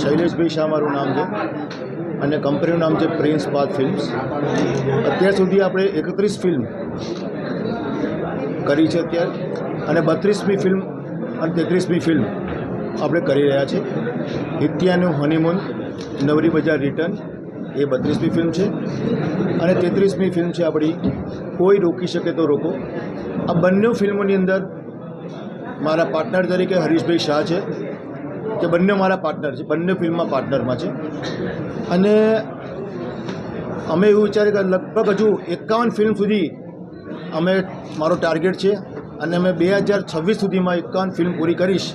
શૈલેષભાઈ શાહ મારું નામ છે અને કંપનીનું નામ છે પ્રિન્સ પાથ ફિલ્મ્સ. અત્યાર સુધી આપણે એકત્રીસ ફિલ્મ કરી છે અત્યારે અને બત્રીસમી ફિલ્મ અને તેત્રીસમી ફિલ્મ આપણે કરી રહ્યા છે. હિત્યાનું હનીમૂન નવરી બજાર રિટર્ન એ બત્રીસમી ફિલ્મ છે અને તેત્રીસમી ફિલ્મ છે આપણી કોઈ રોકી શકે તો રોકો. આ બંને ફિલ્મોની અંદર મારા પાર્ટનર તરીકે હરીશભાઈ શાહ છે. કે બંને મારા પાર્ટનર છે બંને ફિલ્મમાં પાર્ટનરમાં છે. અને અમે એવું વિચાર્યું કે લગભગ હજુ એકાવન ફિલ્મ સુધી અમે મારો ટાર્ગેટ છે અને અમે બે હજાર છવ્વીસ સુધીમાં એકાવન ફિલ્મ પૂરી કરીશ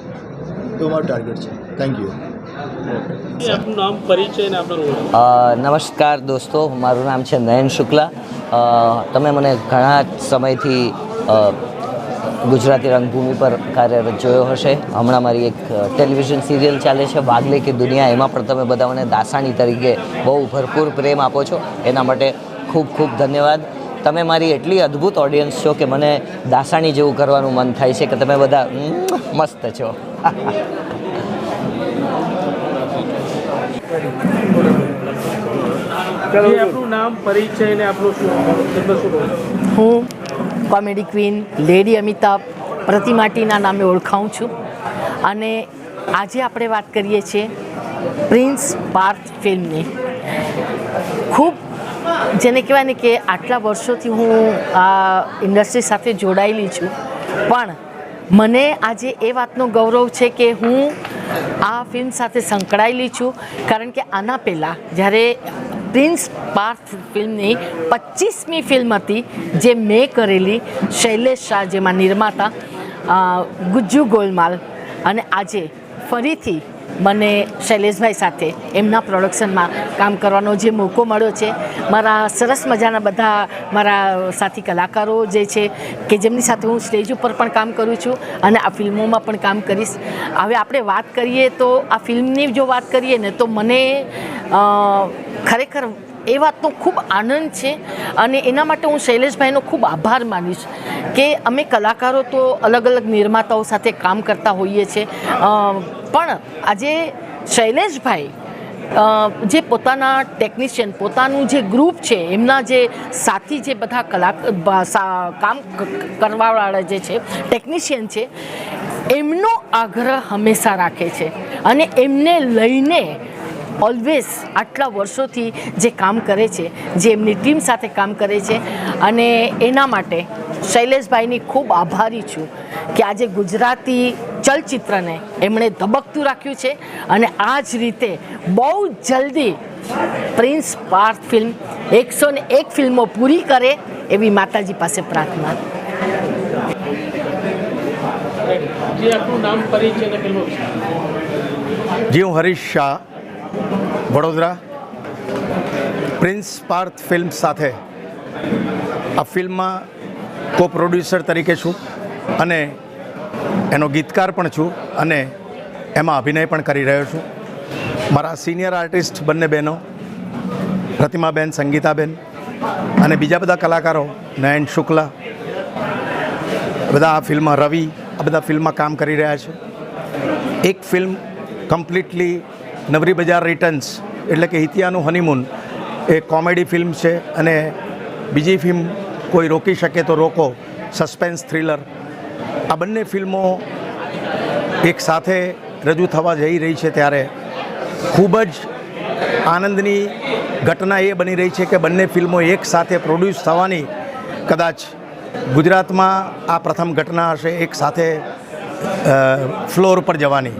તો મારું ટાર્ગેટ છે. થેન્ક યુ આપનું નામ પરિચય અને આપનો નમસ્કાર દોસ્તો મારું નામ છે નયન શુક્લા. તમે મને ઘણા જ સમયથી અ, ગુજરાતી રંગભૂમિ પર કાર્યરત જોયો હશે. હમણાં મારી એક ટેલિવિઝન સિરિયલ ચાલે છે વાગલે કે દુનિયા એમાં પણ તમે બધા મને દાસાણી તરીકે બહુ ભરપૂર પ્રેમ આપો છો. એના માટે ખૂબ ખૂબ ધન્યવાદ. તમે મારી એટલી અદ્ભુત ઓડિયન્સ છો કે મને દાસાણી જેવું કરવાનું મન થાય છે કે તમે બધા મસ્ત છો. એ આપનું નામ પરિચય અને આપનો શું? શું હું કોમેડી ક્વીન, લેડી અમિતાભ પ્રતિમાટીના નામે ઓળખાઉં છું. અને આજે આપણે વાત કરીએ છીએ પ્રિન્સ પાર્થ ફિલ્મની. ખૂબ, જેને કહેવાય ને કે આટલા વર્ષોથી હું આ ઇન્ડસ્ટ્રી સાથે જોડાયેલી છું. પણ મને આજે એ વાતનો ગૌરવ છે કે હું આ ફિલ્મ સાથે સંકળાયેલી છું. કારણ કે આના પહેલાં જ્યારે પ્રિન્સ પાર્થ ફિલ્મની પચીસમી ફિલ્મ હતી જે મેં કરેલી શૈલેષ શાહ જેમાં નિર્માતા ગુજ્જુ ગોલમાલ. અને આજે ફરીથી મને શૈલેષભાઈ સાથે એમના પ્રોડક્શનમાં કામ કરવાનો જે મોકો મળ્યો છે, મારા સરસ મજાના બધા મારા સાથી કલાકારો જે છે કે જેમની સાથે હું સ્ટેજ ઉપર પણ કામ કરું છું અને આ ફિલ્મોમાં પણ કામ કરીશ. હવે આપણે વાત કરીએ તો આ ફિલ્મની જો વાત કરીએ ને તો મને ખરેખર એ વાતનો ખૂબ આનંદ છે અને એના માટે હું શૈલેષભાઈનો ખૂબ આભાર માનીશ કે અમે કલાકારો તો અલગ અલગ નિર્માતાઓ સાથે કામ કરતા હોઈએ છીએ પણ આજે શૈલેષભાઈ જે પોતાના ટેકનિશિયન, પોતાનું જે ગ્રુપ છે, એમના જે સાથી જે બધા કલા કામ કરવાવાળા જે છે, ટેકનિશિયન છે, એમનો આગ્રહ હંમેશા રાખે છે અને એમને લઈને ઓલવેઝ આટલા વર્ષોથી જે કામ કરે છે જે એમની ટીમ સાથે કામ કરે છે અને એના માટે શૈલેષભાઈની ખૂબ આભારી છું કે આજે ગુજરાતી ચલચિત્રને એમણે ધબકતું રાખ્યું છે અને આ જ રીતે બહુ જલ્દી પ્રિન્સ પાર્થ ફિલ્મ એકસો ને એક ફિલ્મો પૂરી કરે એવી માતાજી પાસે પ્રાર્થના. જે હું હરીશ શાહ. વડોદરા, પ્રિન્સ પાર્થ ફિલ્મ સાથે. આ ફિલ્મમાં કો પ્રોડ્યુસર તરીકે છું અને એનો ગીતકાર પણ છું અને એમાં અભિનય પણ કરી રહ્યો છું. મારા સિનિયર આર્ટિસ્ટ બંને બહેનો, પ્રતિમાબેન, સંગીતાબેન અને બીજા બધા કલાકારો, નયન શુક્લા, બધા આ ફિલ્મમાં રવિ, આ બધા ફિલ્મમાં કામ કરી રહ્યા છે. એક ફિલ્મ કમ્પ્લીટલી નવરી બજાર રિટર્ન્સ એટલે કે હિતિયાનું હનીમૂન એ કોમેડી ફિલ્મ છે અને બીજી ફિલ્મ કોઈ રોકી શકે તો રોકો, સસ્પેન્સ, થ્રિલર. આ બંને ફિલ્મો એક સાથે રજૂ થવા જઈ રહી છે ત્યારે. ખૂબ જ આનંદની ઘટના એ બની રહી છે કે બંને ફિલ્મો એક સાથે પ્રોડ્યુસ થવાની કદાચ ગુજરાતમાં આ પ્રથમ ઘટના હશે, એક સાથે ફ્લોર પર જવાની.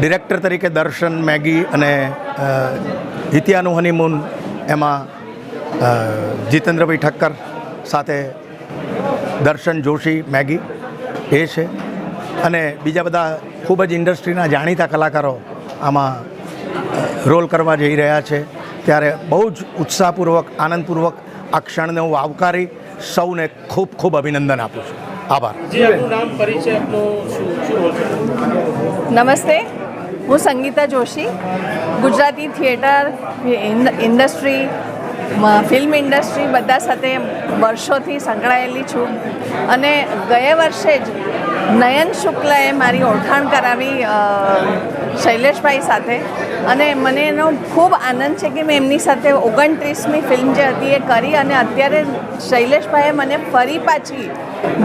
ડિરેક્ટર તરીકે દર્શન મેગી અને હિતિયાનું હનીમૂન એમાં જીતેન્દ્રભાઈ ઠક્કર સાથે દર્શન જોશી મેગી એ છે. અને બીજા બધા ખૂબ જ ઇન્ડસ્ટ્રીના જાણીતા કલાકારો આમાં રોલ કરવા જઈ રહ્યા છે. ત્યારે બહુ જ ઉત્સાહપૂર્વક આનંદપૂર્વક આ ક્ષણને હું આવકારી સૌને ખૂબ ખૂબ અભિનંદન આપું છું. આભાર. જે આપનું નામ પરિચય આપનો શું શું રોલ છે નમસ્તે. હું Sangeeta Joshi, Gujarati theatre industry film industry બધા સાથે વર્ષોથી સંકળાયેલી છું. અને ગયા વર્ષે જ નયન શુક્લાએ મારી ઓળખાણ કરાવી શૈલેષભાઈ સાથે. અને મને એનો ખૂબ આનંદ છે કે મેં એમની સાથે ઓગણત્રીસમી ફિલ્મ જે હતી એ કરી અને અત્યારે શૈલેષભાઈએ મને ફરી પાછી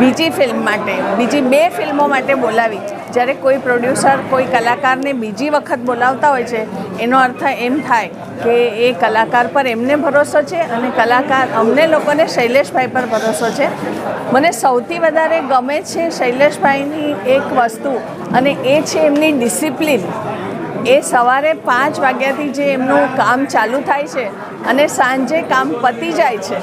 બીજી ફિલ્મ માટે, બીજી બે ફિલ્મો માટે બોલાવી જ્યારે કોઈ પ્રોડ્યુસર, કોઈ કલાકારને બીજી વખત બોલાવતા હોય છે, એનો અર્થ એમ થાય કે એ કલાકાર પર એમને ભરોસો છે અને કલાકાર અમને લોકોને શૈલેષભાઈ પર ભરોસો છે. મને સૌથી વધારે ગમે છે શૈલેષભાઈની એક વસ્તુ અને એ છે એમની ડિસિપ્લિન. એ સવારે પાંચ વાગ્યાથી જે એમનું કામ ચાલુ થાય છે અને સાંજે કામ પતી જાય છે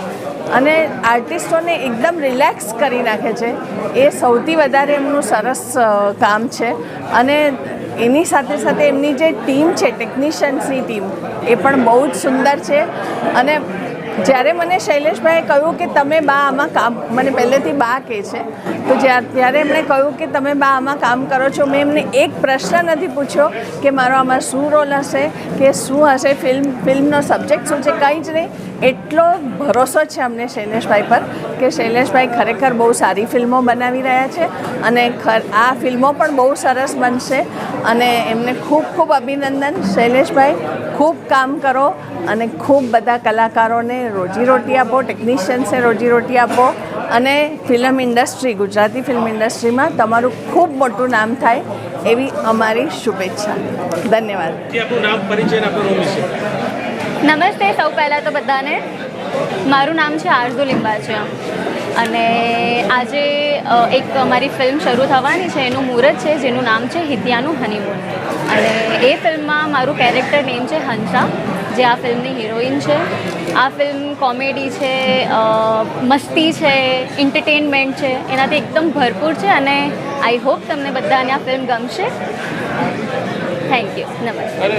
અને આર્ટિસ્ટોને એકદમ રિલેક્સ કરી નાખે છે. એ સૌથી વધારે એમનું સરસ કામ છે. અને એની સાથે સાથે એમની જે ટીમ છે, ટેકનિશિયન્સની ટીમ, એ પણ બહુ જ સુંદર છે. અને જ્યારે મને શૈલેષભાઈએ કહ્યું કે તમે બા આમાં કામ મને પહેલેથી બા કહે છે, તો ત્યારે એમણે કહ્યું કે તમે બા આમાં કામ કરો છો. મેં એમને એક પ્રશ્ન નથી પૂછ્યો કે મારો આમાં શું રોલ હશે, કે શું હશે ફિલ્મ ફિલ્મનો સબ્જેક્ટ શું છે, કંઈ જ નહીં. એટલો ભરોસો છે અમને શૈલેષભાઈ પર કે શૈલેષભાઈ ખરેખર બહુ સારી ફિલ્મો બનાવી રહ્યા છે અને આ ફિલ્મો પણ બહુ સરસ બનશે. અને એમને ખૂબ ખૂબ અભિનંદન. શૈલેષભાઈ ખૂબ કામ કરો અને ખૂબ બધા કલાકારોને રોજીરોટી આપો ટેકનિશિયન્સને રોજીરોટી આપો અને ફિલ્મ ઇન્ડસ્ટ્રી ગુજરાતી ફિલ્મ ઇન્ડસ્ટ્રીમાં તમારું ખૂબ મોટું નામ થાય એવી અમારી શુભેચ્છા. ધન્યવાદ. નમસ્તે સૌ પહેલાં તો બધાને. મારું નામ છે આરઝુ લિંબાચિયા. અને આજે એક અમારી ફિલ્મ શરૂ થવાની છે. એનું મુહૂર્ત છે જેનું નામ છે હિતિયાનું હનીમૂન અને એ ફિલ્મમાં મારું કેરેક્ટર નેમ છે હંસા, જે આ ફિલ્મની હિરોઈન છે. આ ફિલ્મ કોમેડી છે મસ્તી છે એન્ટરટેનમેન્ટ છે, એનાથી એકદમ ભરપૂર છે અને આઈ હોપ તમને બધાને આ ફિલ્મ ગમશે. થેન્ક યુ નમસ્તે.